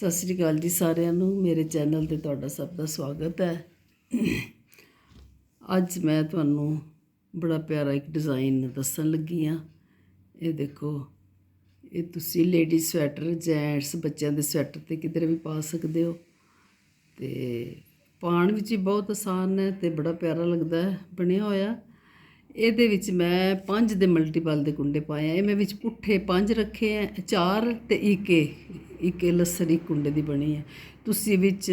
ਸਤਿ ਸ੍ਰੀ ਅਕਾਲ ਜੀ ਸਾਰਿਆਂ ਨੂੰ, ਮੇਰੇ ਚੈਨਲ ਤੇ ਤੁਹਾਡਾ ਸਭ ਦਾ ਸਵਾਗਤ ਹੈ। ਅੱਜ ਮੈਂ ਤੁਹਾਨੂੰ ਬੜਾ ਪਿਆਰਾ ਇੱਕ ਡਿਜ਼ਾਈਨ ਦੱਸਣ ਲੱਗੀ ਆ ਇਹ ਦੇਖੋ, ਇਹ ਤੁਸੀਂ ਲੇਡੀ ਸਵੈਟਰ ਜੈਂਟਸ ਬੱਚਿਆਂ ਦੇ ਸਵੈਟਰ ਤੇ ਕਿਧਰੇ ਵੀ ਪਾ ਸਕਦੇ ਹੋ। ਤੇ ਪਾਉਣ ਵਿੱਚ ਹੀ ਬਹੁਤ ਆਸਾਨ ਹੈ ਤੇ ਬੜਾ ਪਿਆਰਾ ਲੱਗਦਾ ਹੈ, ਬਣਿਆ ਹੋਇਆ। ਇਹਦੇ ਵਿੱਚ ਮੈਂ ਪੰਜ ਦੇ ਮਲਟੀਪਲ ਦੇ ਕੁੰਡੇ ਪਾਏ ਆ। ਇਹ ਮੈਂ ਵਿੱਚ ਪੁੱਠੇ ਪੰਜ ਰੱਖੇ ਆ, ਚਾਰ ਤੇ ਇੱਕ ਇੱਕ ਇਹ ਲਸਣ, ਇੱਕ ਕੁੰਡੇ ਦੀ ਬਣੀ ਹੈ ਤੁਸੀਂ ਵਿੱਚ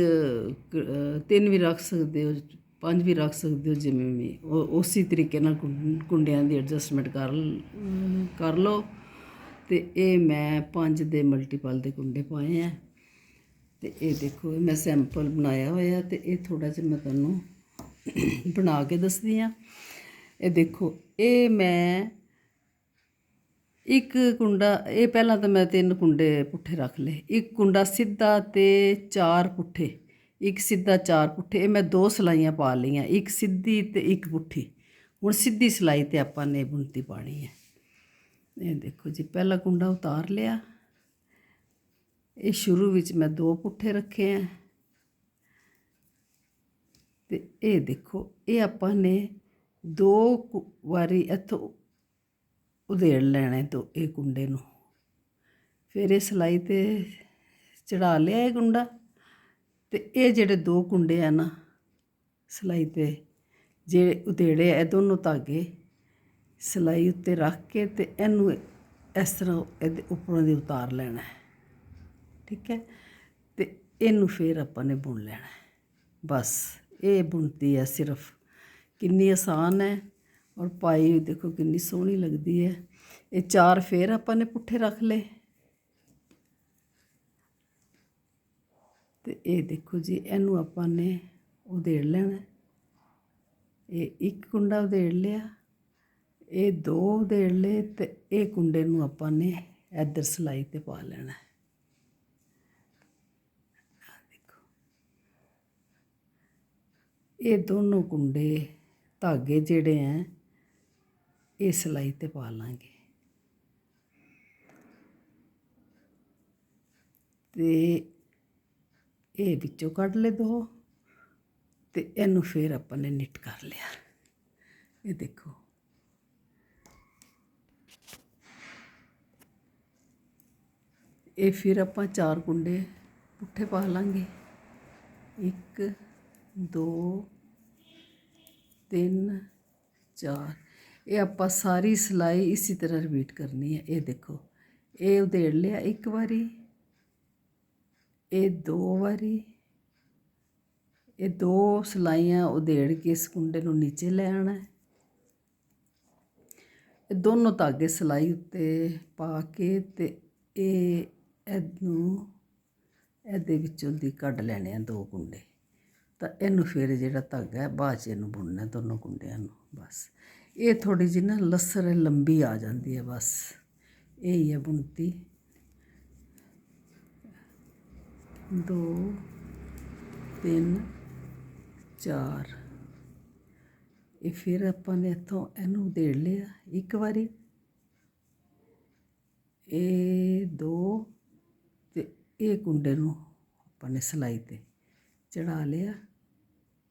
ਕ- ਤਿੰਨ ਵੀ ਰੱਖ ਸਕਦੇ ਹੋ, ਪੰਜ ਵੀ ਰੱਖ ਸਕਦੇ ਹੋ, ਜਿਵੇਂ ਵੀ। ਉਹ, ਉਸੇ ਤਰੀਕੇ ਨਾਲ ਕੁੰਡਿਆਂ ਦੀ ਐਡਜਸਟਮੈਂਟ ਕਰ ਕਰ ਲਓ। ਤੇ ਇਹ ਮੈਂ ਪੰਜ ਦੇ ਮਲਟੀਪਲ ਦੇ ਕੁੰਡੇ ਪਾਏ ਆ। ਤੇ ਇਹ ਦੇਖੋ ਮੈਂ ਸੈਂਪਲ ਬਣਾਇਆ ਹੋਇਆ ਤੇ ਇਹ ਥੋੜਾ ਜਿਹਾ ਮੈਂ ਤੁਹਾਨੂੰ ਬਣਾ ਕੇ ਦੱਸਦੀ ਆ। ਇਹ ਦੇਖੋ, ਇਹ ਮੈਂ ਇੱਕ ਕੁੰਡਾ, ਇਹ ਪਹਿਲਾਂ ਤਾਂ ਮੈਂ ਤਿੰਨ ਕੁੰਡੇ ਪੁੱਠੇ ਰੱਖ ਲਏ। ਇੱਕ ਕੁੰਡਾ ਸਿੱਧਾ ਤੇ ਚਾਰ ਪੁੱਠੇ, ਇੱਕ ਸਿੱਧਾ ਚਾਰ ਪੁੱਠੇ, ਇਹ ਮੈਂ ਦੋ ਸਲਾਈਆਂ ਪਾ ਲਈਆਂ, ਇੱਕ ਸਿੱਧੀ ਤੇ ਇੱਕ ਪੁੱਠੀ। ਹੁਣ ਸਿੱਧੀ ਸਲਾਈ ਤੇ ਆਪਾਂ ਨੇ ਬੁਣਤੀ ਪਾਣੀ ਹੈ। ਇਹ ਦੇਖੋ ਜੀ, ਪਹਿਲਾ ਕੁੰਡਾ ਉਤਾਰ ਲਿਆ। ਇਹ ਸ਼ੁਰੂ ਵਿੱਚ ਮੈਂ ਦੋ ਪੁੱਠੇ ਰੱਖੇ ਆ ਤੇ ਇਹ ਦੇਖੋ, ਇਹ ਆਪਾਂ ਨੇ ਦੋ ਕੁ- ਵਾਰੀ ਇੱਥੋਂ ਉਧੇੜ ਲੈਣਾ ਤੋਂ ਇਹ ਕੁੰਡੇ ਨੂੰ। ਫਿਰ ਇਹ ਸਲਾਈ ਤੇ ਚੜਾ ਲਿਆ ਇਹ ਕੁੰਡਾ ਤੇ ਇਹ ਜਿਹੜੇ ਦੋ ਕੁੰਡੇ ਆ ਨਾ ਸਲਾਈ ਤੇ ਜਿਹੜੇ ਉਧੇੜੇ ਆ, ਇਹ ਦੋਨੋਂ ਧਾਗੇ ਸਲਾਈ ਉੱਤੇ ਰੱਖ ਕੇ ਤੇ ਇਹਨੂੰ ਇਸ ਤਰ੍ਹਾਂ ਇਹਦੇ ਉੱਪਰੋਂ ਦੀ ਉਤਾਰ ਲੈਣਾ। ਠੀਕ ਹੈ? ਤੇ ਇਹਨੂੰ ਫਿਰ ਆਪਾਂ ਨੇ ਬੁਣ ਲੈਣਾ। ਬਸ ਇਹ ਬੁਣਤੀ ਹੈ ਸਿਰਫ ਕਿੰਨੀ ਆਸਾਨ ਹੈ ਔਰ ਪਾਈ ਹੋਈ ਦੇਖੋ ਕਿੰਨੀ ਸੋਹਣੀ ਲੱਗਦੀ ਹੈ। ਇਹ ਚਾਰ ਫੇਰ ਆਪਾਂ ਨੇ ਪੁੱਠੇ ਰੱਖ ਲਏ। ਤੇ ਇਹ ਦੇਖੋ ਜੀ, ਇਹਨੂੰ ਆਪਾਂ ਨੇ ਉਧੇੜ ਲੈਣਾ। ਇਹ ਇੱਕ ਕੁੰਡਾ ਉਧੇੜ ਲਿਆ, ਇਹ ਦੋ ਉਧੇੜ ਲਏ ਤੇ ਇਹ ਕੁੰਡੇ ਨੂੰ ਆਪਾਂ ਨੇ ਇੱਧਰ ਸਲਾਈ ਤੇ ਪਾ ਲੈਣਾ। ਹੈ ਇਹ ਦੋਨੋਂ ਕੁੰਡੇ ਧਾਗੇ ਜਿਹੜੇ ਹੈ ਇਹ ਸਿਲਾਈ ਤੇ ਪਾ ਲਾਂਗੇ। ਤੇ ਇਹ ਵਿੱਚੋਂ ਕੱਢ ਲੈ ਦੋ ਤੇ ਇਹਨੂੰ ਫੇਰ ਆਪਾਂ ਨੇ ਨਿੱਟ ਕਰ ਲਿਆ। ਇਹ ਦੇਖੋ। ਇਹ ਫਿਰ ਆਪਾਂ ਚਾਰ ਕੁੰਡੇ ਪੁੱਠੇ ਪਾ ਲਾਂਗੇ। ਇੱਕ, ਦੋ ਤਿੰਨ, ਚਾਰ। ਇਹ ਆਪਾਂ ਸਾਰੀ ਸਿਲਾਈ ਇਸੇ ਤਰ੍ਹਾਂ ਰਿਪੀਟ ਕਰਨੀ ਹੈ। ਇਹ ਦੇਖੋ, ਇਹ ਉਧੇੜ ਲਿਆ ਇੱਕ ਵਾਰੀ, ਇਹ ਦੋ ਵਾਰੀ, ਇਹ ਦੋ ਸਲਾਈਆਂ ਉਧੇੜ ਕੇ ਇਸ ਕੁੰਡੇ ਨੂੰ ਨੀਚੇ ਲੈ ਆਣਾ ਹੈ। ਇਹ ਦੋਨੋਂ ਧਾਗੇ ਸਿਲਾਈ ਉੱਤੇ ਪਾ ਕੇ ਤੇ ਇਹ ਇਹਨੂੰ ਇਹਦੇ ਵਿੱਚੋਂ ਦੀ ਕੱਢ ਲੈਣੇ ਆ ਦੋ ਕੁੰਡੇ। ਤਾਂ ਇਹਨੂੰ ਫਿਰ ਜਿਹੜਾ ਧਾਗਾ ਹੈ, ਬਾਅਦ 'ਚ ਇਹਨੂੰ ਬੁਣਨਾ ਦੋਨੋਂ ਕੁੰਡਿਆਂ ਨੂੰ, ਬਸ। ਇਹ ਥੋੜੀ ਜਿਹੀ ਨਾ ਲਸਰ ਲੰਬੀ ਆ ਜਾਂਦੀ ਹੈ, ਬਸ। ਇਹ ਹੀ ਹੈ ਬੁਣਤੀ। ਦੋ, ਤਿੰਨ, ਚਾਰ। ਇਹ ਫਿਰ ਆਪਾਂ ਨੇ ਇੱਥੋਂ ਇਹਨੂੰ ਦੇੜ ਲਿਆ, ਇੱਕ ਵਾਰੀ। ਇਹ ਦੋ, ਤੇ ਇਹ ਕੁੰਡੇ ਨੂੰ ਆਪਾਂ ਨੇ ਸਲਾਈ ਤੇ ਚੜਾ ਲਿਆ।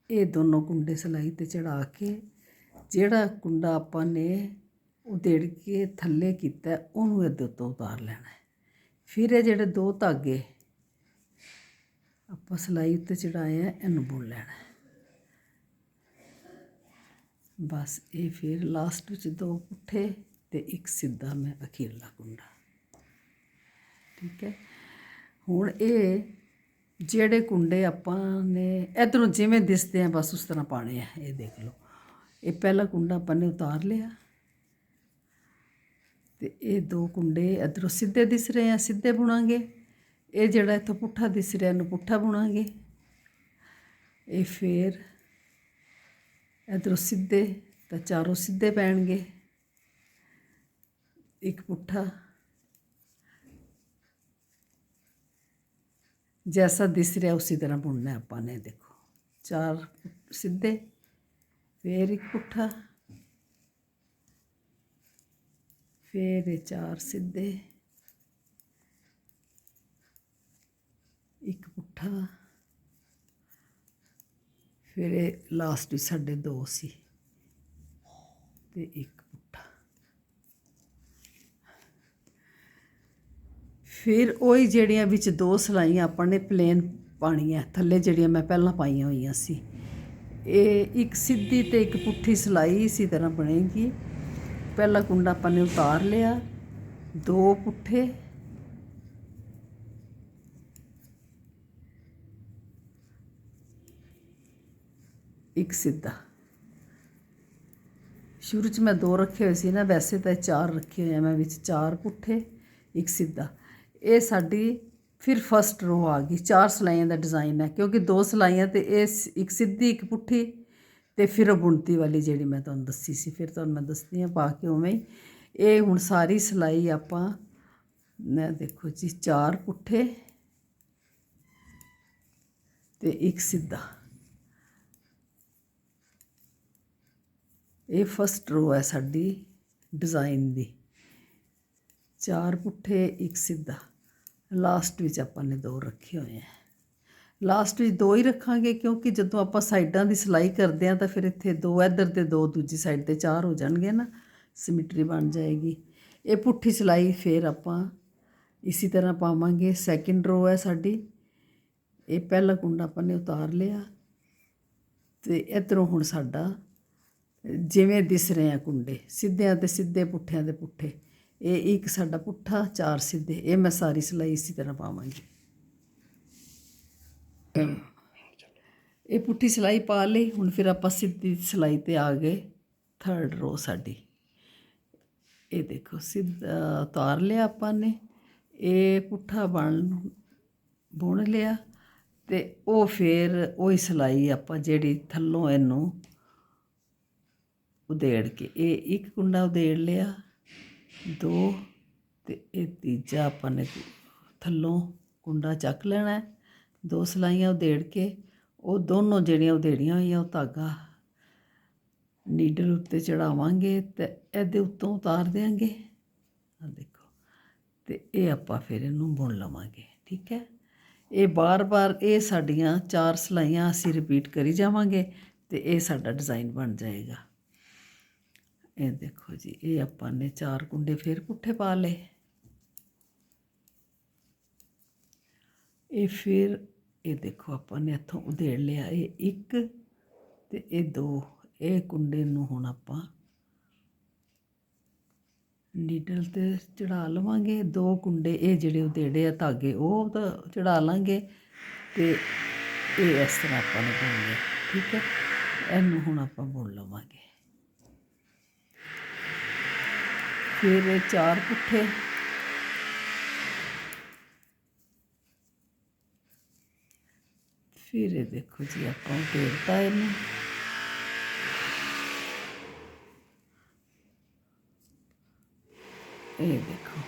ਇਹ ਦੋਨੋਂ ਕੁੰਡੇ ਸਿਲਾਈ ਤੇ ਚੜਾ ਕੇ ਜਿਹੜਾ ਕੁੰਡਾ ਆਪਾਂ ਨੇ ਉਧੇੜ ਕੇ ਥੱਲੇ ਕੀਤਾ, ਉਹਨੂੰ ਇਹਦੇ ਉੱਤੋਂ ਉਤਾਰ ਲੈਣਾ ਫਿਰ ਇਹ ਜਿਹੜੇ ਦੋ ਧਾਗੇ ਆਪਾਂ ਸਿਲਾਈ ਉੱਤੇ ਚੜਾਏ ਆ, ਇਹਨੂੰ ਬੁਣ ਲੈਣਾ ਬਸ ਇਹ ਫਿਰ ਲਾਸਟ ਵਿੱਚ ਦੋ ਪੁੱਠੇ ਤੇ ਇੱਕ ਸਿੱਧਾ ਮੈਂ ਅਖੀਰਲਾ ਕੁੰਡਾ। ਠੀਕ ਹੈ? ਹੁਣ ਇਹ ਜਿਹੜੇ ਕੁੰਡੇ ਆਪਾਂ ਨੇ, ਇਧਰੋਂ ਜਿਵੇਂ ਦਿਸਦੇ ਆ, ਬਸ ਉਸ ਤਰ੍ਹਾਂ ਪਾਣੇ ਆ। ਇਹ ਦੇਖ ਲਓ। ਇਹ ਪਹਿਲਾ ਕੁੰਡਾ ਆਪਾਂ ਨੇ ਉਤਾਰ ਲਿਆ। ਤੇ ਇਹ ਦੋ ਕੁੰਡੇ ਇਧਰੋਂ ਸਿੱਧੇ ਦਿਸ ਰਹੇ ਆ, ਸਿੱਧੇ ਬੁਣਾਂਗੇ। ਇਹ ਜਿਹੜਾ ਇੱਥੋਂ ਪੁੱਠਾ ਦਿਸ ਰਿਹਾ, ਇਹਨੂੰ ਪੁੱਠਾ ਬੁਣਾਂਗੇ। ਇਹ ਫੇਰ ਇਧਰੋਂ ਸਿੱਧੇ ਤਾਂ ਚਾਰੋਂ ਸਿੱਧੇ ਪੈਣਗੇ। ਇੱਕ ਪੁੱਠਾ। ਜੈਸਾ ਦਿਸ ਰਿਹਾ ਉਸੇ ਤਰ੍ਹਾਂ ਬੁਣਨਾ ਹੈ ਆਪਾਂ ਨੇ ਦੇਖੋ ਚਾਰ ਸਿੱਧੇ ਫੇਰ ਇੱਕ ਪੁੱਠਾ ਫੇਰ ਇਹ ਚਾਰ ਸਿੱਧੇ ਇੱਕ ਪੁੱਠਾ ਫਿਰ ਇਹ ਲਾਸਟ ਵਿੱਚ ਸਾਡੇ ਦੋ ਸੀ ਤੇ ਇੱਕ ਪੁੱਠਾ ਫਿਰ ਉਹੀ ਜਿਹੜੀਆਂ ਵਿੱਚ ਦੋ ਸਲਾਈਆਂ ਆਪਾਂ ਨੇ ਪਲੇਨ ਪਾਣੀਆਂ ਥੱਲੇ ਜਿਹੜੀਆਂ ਮੈਂ ਪਹਿਲਾਂ ਪਾਈਆਂ ਹੋਈਆਂ ਸੀ। ਇਹ ਇੱਕ ਸਿੱਧੀ ਤੇ ਇੱਕ ਪੁੱਠੀ ਸਲਾਈ ਇਸੇ ਤਰ੍ਹਾਂ ਬਣੇਗੀ। ਪਹਿਲਾ ਕੁੰਡਾ ਆਪਾਂ ਨੇ ਉਤਾਰ ਲਿਆ, ਦੋ ਪੁੱਠੇ। ਇੱਕ ਸਿੱਧਾ। ਸ਼ੁਰੂ 'ਚ ਮੈਂ ਦੋ ਰੱਖੇ ਹੋਏ ਸੀ ਨਾ, ਵੈਸੇ ਤਾਂ ਚਾਰ ਰੱਖੇ ਹੋਏ ਆ, ਮੈਂ ਵਿੱਚ ਚਾਰ ਪੁੱਠੇ, ਇੱਕ ਸਿੱਧਾ। ਇਹ ਸਾਡੀ ਫਿਰ ਫਸਟ ਰੋ ਆ ਗਈ। ਚਾਰ ਸਲਾਈਆਂ ਦਾ ਡਿਜ਼ਾਈਨ ਹੈ, ਕਿਉਂਕਿ ਦੋ ਸਲਾਈਆਂ ਤੇ ਇਹ ਇੱਕ ਸਿੱਧੀ, ਇੱਕ ਪੁੱਠੀ ਤੇ ਫਿਰ ਉਹ ਬੁਣਤੀ ਵਾਲੀ ਜਿਹੜੀ ਮੈਂ ਤੁਹਾਨੂੰ ਦੱਸੀ ਸੀ। ਫਿਰ ਤੁਹਾਨੂੰ ਮੈਂ ਦੱਸਦੀ ਹਾਂ ਪਾ ਕੇ ਉਵੇਂ ਇਹ ਹੁਣ ਸਾਰੀ ਸਲਾਈ ਆਪਾਂ, ਮੈਂ ਦੇਖੋ ਜੀ, ਚਾਰ ਪੁੱਠੇ ਤੇ ਇੱਕ ਸਿੱਧਾ। ਇਹ ਫਸਟ ਰੋ ਹੈ ਸਾਡੀ ਡਿਜ਼ਾਈਨ ਦੀ। ਚਾਰ ਪੁੱਠੇ, ਇੱਕ ਸਿੱਧਾ। ਲਾਸਟ ਵਿੱਚ ਆਪਾਂ ਨੇ ਦੋ ਰੱਖੇ ਹੋਏ ਹੈ ਲਾਸਟ ਵਿੱਚ ਦੋ ਹੀ ਰੱਖਾਂਗੇ ਕਿਉਂਕਿ ਜਦੋਂ ਆਪਾਂ ਸਾਈਡਾਂ ਦੀ ਸਿਲਾਈ ਕਰਦੇ ਹਾਂ ਤਾਂ ਫਿਰ ਇੱਥੇ ਦੋ ਇੱਧਰ ਤੇ ਦੋ ਦੂਜੀ ਸਾਈਡ ਤੇ ਚਾਰ ਹੋ ਜਾਣਗੇ ਨਾ, ਸਿਮਟਰੀ ਬਣ ਜਾਏਗੀ। ਇਹ ਪੁੱਠੀ ਸਿਲਾਈ ਫਿਰ ਆਪਾਂ ਇਸੇ ਤਰ੍ਹਾਂ ਪਾਵਾਂਗੇ। ਸੈਕਿੰਡ ਰੋ ਹੈ ਸਾਡੀ। ਇਹ ਪਹਿਲਾ ਕੁੰਡਾ ਆਪਾਂ ਨੇ ਉਤਾਰ ਲਿਆ। ਤੇ ਇਧਰੋਂ ਹੁਣ ਸਾਡਾ ਜਿਵੇਂ ਦਿਸ ਰਹੇ ਆ ਕੁੰਡੇ, ਸਿੱਧਿਆਂ ਤੇ ਸਿੱਧੇ ਪੁੱਠਿਆਂ ਦੇ ਪੁੱਠੇ। ਇਹ ਇੱਕ ਸਾਡਾ ਪੁੱਠਾ ਚਾਰ ਸਿੱਧੇ, ਇਹ ਮੈਂ ਸਾਰੀ ਸਿਲਾਈ ਇਸੇ ਤਰ੍ਹਾਂ ਪਾਵਾਂਗੀ। ਇਹ ਪੁੱਠੀ ਸਿਲਾਈ ਪਾ ਲਈ, ਹੁਣ ਫਿਰ ਆਪਾਂ ਸਿੱਧੀ ਸਿਲਾਈ ਤੇ ਆ ਗਏ ਥਰਡ ਰੋ ਸਾਡੀ। ਇਹ ਦੇਖੋ, ਸਿੱਧਾ ਉਤਾਰ ਲਿਆ ਆਪਾਂ ਨੇ, ਇਹ ਪੁੱਠਾ ਬਣ, ਬੁਣ ਲਿਆ, ਤੇ ਉਹ ਫਿਰ ਉਹੀ ਸਿਲਾਈ ਆਪਾਂ ਜਿਹੜੀ ਥੱਲੋਂ ਇਹਨੂੰ ਉਦੇੜ ਕੇ, ਇਹ ਇੱਕ ਕੁੰਡਾ ਉਦੇੜ ਲਿਆ ਦੋ ਅਤੇ ਇਹ ਤੀਜਾ ਆਪਾਂ ਨੇ ਥੱਲੋਂ ਕੁੰਡਾ ਚੱਕ ਲੈਣਾ ਦੋ ਸਲਾਈਆਂ ਉਧੇੜ ਕੇ ਉਹ ਦੋਨੋਂ ਜਿਹੜੀਆਂ ਉਧੇੜੀਆਂ ਹੋਈਆਂ ਉਹ ਧਾਗਾ ਨੀਡਲ ਉੱਤੇ ਚੜਾਵਾਂਗੇ ਤੇ ਇਹਦੇ ਉੱਤੋਂ ਉਤਾਰ ਦੇਾਂਗੇ ਆ ਦੇਖੋ, ਤੇ ਇਹ ਆਪਾਂ ਫਿਰ ਇਹਨੂੰ ਬੁਣ ਲਵਾਂਗੇ, ਠੀਕ ਹੈ? ਇਹ ਬਾਰ-ਬਾਰ ਇਹ ਸਾਡੀਆਂ ਚਾਰ ਸਲਾਈਆਂ ਅਸੀਂ ਰਿਪੀਟ ਕਰੀ ਜਾਵਾਂਗੇ ਤੇ ਇਹ ਸਾਡਾ ਡਿਜ਼ਾਈਨ ਬਣ ਜਾਏਗਾ। ਇਹ ਦੇਖੋ ਜੀ, ਇਹ ਆਪਾਂ ਨੇ ਚਾਰ ਕੁੰਡੇ ਫੇਰ ਪੁੱਠੇ ਪਾ ਲਏ। ਇਹ ਫਿਰ, ਇਹ ਦੇਖੋ ਆਪਾਂ ਨੇ ਇੱਥੋਂ ਉਧੇੜ ਲਿਆ, ਇਹ ਇੱਕ ਤੇ ਇਹ ਦੋ। ਇਹ ਕੁੰਡੇ ਨੂੰ ਹੁਣ ਆਪਾਂ ਨੀਡਲ ਤੇ ਚੜਾ ਲਵਾਂਗੇ। ਦੋ ਕੁੰਡੇ ਇਹ ਜਿਹੜੇ ਉਧੇੜੇ ਆ ਧਾਗੇ, ਉਹ ਤਾਂ ਚੜਾ ਲਾਂਗੇ ਤੇ ਇਹ ਇਸ ਤਰ੍ਹਾਂ ਆਪਾਂ ਨੇ ਬੁਣ ਲਿਆ ਠੀਕ ਹੈ? ਇਹਨੂੰ ਹੁਣ ਆਪਾਂ ਬੁਣ ਲਵਾਂਗੇ। ਫਿਰ ਇਹ ਚਾਰ ਪੁੱਠੇ। ਫਿਰ ਇਹ ਦੇਖੋ ਜੀ, ਆਪਾਂ ਉਧੇੜਤਾ ਇਹਨੂੰ। ਇਹ ਦੇਖੋ,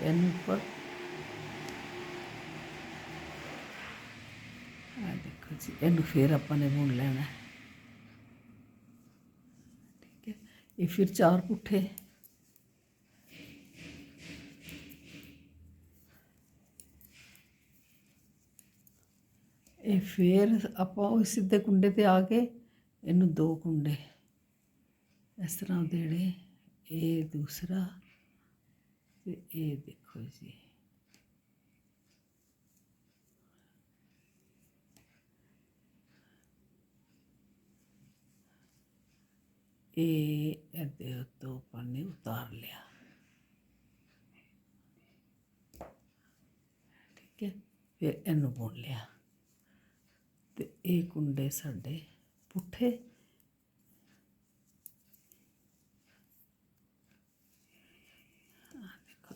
ਇਹਨੂੰ ਉੱਪਰ। ਆ ਦੇਖੋ ਜੀ, ਇਹਨੂੰ ਫਿਰ ਆਪਾਂ ਨੇ ਬੁਣ ਲੈਣਾ। ਠੀਕ ਹੈ, ਇਹ ਫਿਰ ਚਾਰ ਪੁੱਠੇ ਇਹ ਫਿਰ ਆਪਾਂ ਉਹ ਸਿੱਧੇ ਕੁੰਡੇ ਤੇ ਆ ਕੇ ਇਹਨੂੰ ਦੋ ਕੁੰਡੇ, ਇਸ ਤਰ੍ਹਾਂ ਦੇੜੇ ਇਹ ਦੂਸਰਾ ਤੇ ਇਹ ਦੇਖੋ ਜੀ। ਇਹ ਇਹਦੇ ਉੱਤੋਂ ਆਪਾਂ ਨੇ ਉਤਾਰ ਲਿਆ। ਠੀਕ ਹੈ, ਫਿਰ ਇਹਨੂੰ ਬੁਣ ਲਿਆ। ਇਹ ਕੁੰਡੇ ਸਾਡੇ ਪੁੱਠੇ।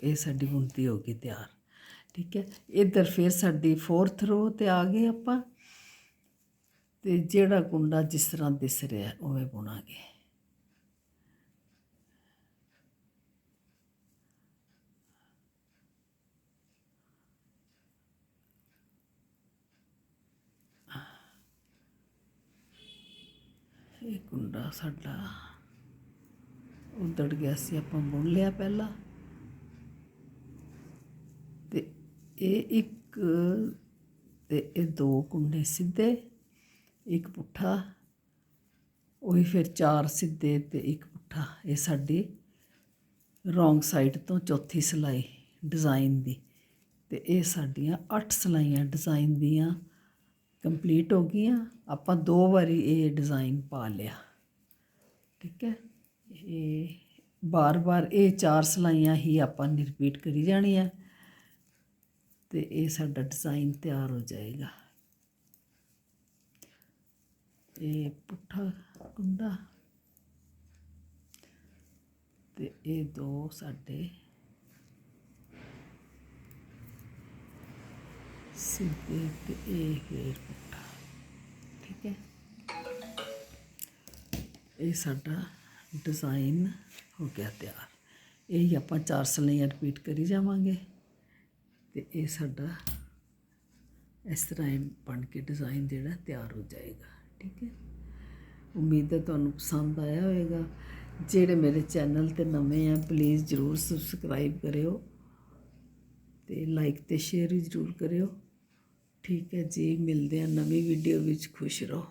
ਇਹ ਸਾਡੀ ਬੁਣਤੀ ਹੋ ਗਈ ਤਿਆਰ, ਠੀਕ ਹੈ। ਇੱਧਰ ਫਿਰ ਸਾਡੀ ਫੋਰਥ ਰੋ ਤੇ ਆ ਗਏ ਆਪਾਂ। ਤੇ ਜਿਹੜਾ ਕੁੰਡਾ ਜਿਸ ਤਰ੍ਹਾਂ ਦਿਸ ਰਿਹਾ, ਉਵੇਂ ਬੁਣਾਂਗੇ ਇਹ ਕੁੰਡਾ ਸਾਡਾ ਉਦੜ ਗਿਆ ਸੀ, ਆਪਾਂ ਬੁਣ ਲਿਆ ਪਹਿਲਾਂ। ਤੇ ਇਹ ਇੱਕ ਤੇ ਇਹ ਦੋ ਕੁੰਡੇ ਸਿੱਧੇ, ਇੱਕ ਪੁੱਠਾ, ਉਹੀ ਫਿਰ ਚਾਰ ਸਿੱਧੇ ਤੇ ਇੱਕ ਪੁੱਠਾ। ਇਹ ਸਾਡੀ ਰੋਂਗ ਸਾਈਡ ਤੋਂ ਚੌਥੀ ਸਿਲਾਈ ਡਿਜ਼ਾਈਨ ਦੀ। ਤੇ ਇਹ ਸਾਡੀਆਂ 8 ਸਿਲਾਈਆਂ ਡਿਜ਼ਾਈਨ ਦੀਆਂ ਕੰਪਲੀਟ ਹੋ ਗਈਆਂ, ਆਪਾਂ ਦੋ ਵਾਰੀ ਇਹ ਡਿਜ਼ਾਈਨ ਪਾ ਲਿਆ। ਠੀਕ ਹੈ? ਇਹ ਬਾਰ-ਬਾਰ ਇਹ ਚਾਰ ਸਿਲਾਈਆਂ ਹੀ ਆਪਾਂ ਰਿਪੀਟ ਕਰੀ ਜਾਣੀਆਂ ਤੇ ਇਹ ਸਾਡਾ ਡਿਜ਼ਾਈਨ ਤਿਆਰ ਹੋ ਜਾਏਗਾ। ਇਹ ਪੁੱਠਾ ਕੁੰਡਾ ਤੇ ਇਹ ਦੋ ਸਾਡੇ ਇਹ ਫੇਰ ਪੁੱਠਾ ਠੀਕ ਹੈ ਇਹ ਸਾਡਾ ਡਿਜ਼ਾਈਨ ਹੋ ਗਿਆ ਤਿਆਰ। ਇਹ ਹੀ ਆਪਾਂ ਚਾਰ ਸਲਾਈਆਂ ਰਿਪੀਟ ਕਰੀ ਜਾਵਾਂਗੇ। ਤੇ ਇਹ ਸਾਡਾ ਇਸ ਤਰ੍ਹਾਂ ਇਹ ਬਣ ਕੇ ਡਿਜ਼ਾਈਨ ਜਿਹੜਾ ਤਿਆਰ ਹੋ ਜਾਏਗਾ। ਠੀਕ ਹੈ? ਉਮੀਦ ਹੈ ਤੁਹਾਨੂੰ ਪਸੰਦ ਆਇਆ ਹੋਵੇਗਾ। ਜਿਹੜੇ ਮੇਰੇ ਚੈਨਲ ਤੇ ਨਵੇਂ ਆ ਪਲੀਜ਼ ਜਰੂਰ ਸਬਸਕ੍ਰਾਈਬ ਕਰਿਓ ਤੇ ਲਾਈਕ ਤੇ ਸ਼ੇਅਰ ਵੀ ਜਰੂਰ ਕਰਿਓ। ਠੀਕ ਹੈ ਜੀ ਮਿਲਦੇ ਹਾਂ ਨਵੀਂ ਵੀਡੀਓ ਵਿੱਚ ਖੁਸ਼ ਰਹੋ।